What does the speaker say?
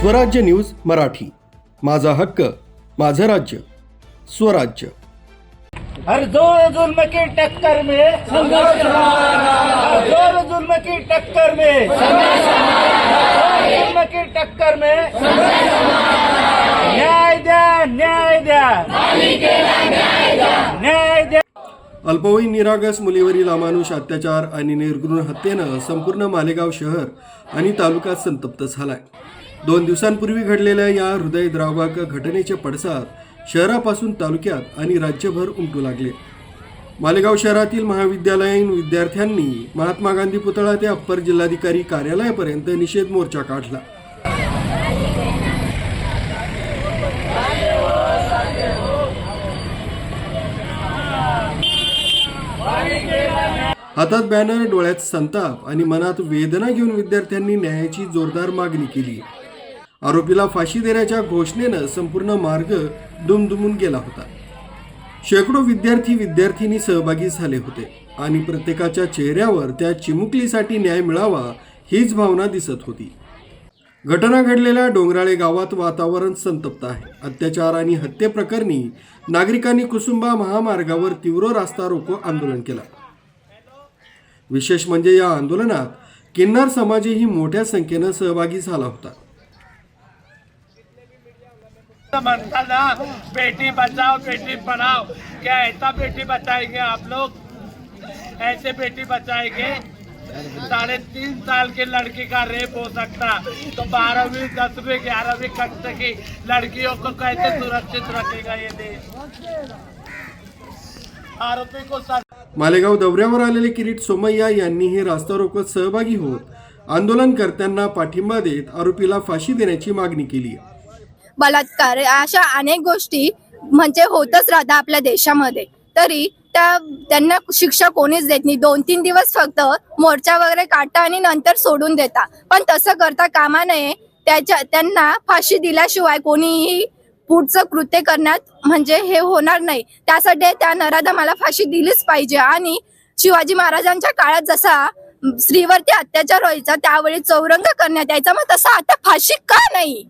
स्वराज्य न्यूज मराठी. माझा हक्क माझं राज्य. स्वराज्य. हर जोर जुल्म की टक्कर में हर जोर जुल्म की टक्कर में जुल्म की टक्कर में न्याय द्या न्याय द्या न्याय द्या. अल्पवयीन निरागस मुलीवरील अमानुष अत्याचार आणि निर्घृण हत्येनं संपूर्ण मालेगाव शहर आणि तालुका संतप्त झालाय. दोन दिवसांपूर्वी घडलेल्या या हृदयद्रावक घटनेचे पडसाद शहरापासून तालुक्यात आणि राज्यभर उमटू लागले. मालेगाव शहरातील महाविद्यालयीन विद्यार्थ्यांनी महात्मा गांधी पुतळा ते अप्पर जिल्हाधिकारी कार्यालयापर्यंत निषेध मोर्चा काढला. हातात बॅनर डोळ्यात संताप आणि मनात वेदना घेऊन विद्यार्थ्यांनी न्यायाची जोरदार मागणी केली. आरोपीला फाशी देण्याच्या घोषणेनं संपूर्ण मार्ग दुमदुमून गेला होता. शेकडो विद्यार्थी विद्यार्थिनी सहभागी झाले होते आणि प्रत्येकाच्या चेहऱ्यावर त्या चिमुकलीसाठी न्याय मिळावा हीच भावना दिसत होती. घटना घडलेल्या डोंगराळे गावात वातावरण संतप्त आहे. अत्याचार आणि हत्येप्रकरणी नागरिकांनी कुसुंबा महामार्गावर तीव्र रास्ता रोको आंदोलन केलं. विशेष म्हणजे या आंदोलनात किन्नार समाजही मोठ्या संख्येनं सहभागी झाला होता. बनता ना बेटी बचाओ बेटी पढ़ाओ. क्या ऐसा बेटी बचाएंगे आप लोग? ऐसे बेटी बचाएंगे? साढ़े तीन साल की लड़की का रेप हो सकता। तो बारहवीं दसवीं ग्यारहवीं कक्षा की लड़कियों को कैसे सुरक्षित रखेगा ये देश? आरोपी को मालेगाव दौऱ्यावर आलेले किरीट सोमय्या यांनीही रास्ता रोकोत सहभागी होत आंदोलनकर्त्यांना पाठिंबा देत आरोपीला फाशी देण्याची मागणी केली बलात्कार अशा अनेक गोष्टी म्हणजे होतच राहतात आपल्या देशामध्ये. तरी त्या त्यांना शिक्षा कोणीच देत नाही. दोन तीन दिवस फक्त मोर्चा वगैरे काढता आणि नंतर सोडून देता. पण तसं करता कामा नये. त्याच्या त्यांना फाशी दिल्याशिवाय कोणीही पुढचं कृत्य करण्यात म्हणजे हे होणार नाही. त्यासाठी त्या नराधमाला फाशी दिलीच पाहिजे. आणि शिवाजी महाराजांच्या काळात जसा स्त्रीवरती अत्याचार व्हायचा त्यावेळी चौरंग करण्यात यायचा. मग तसा आता फाशी का नाही?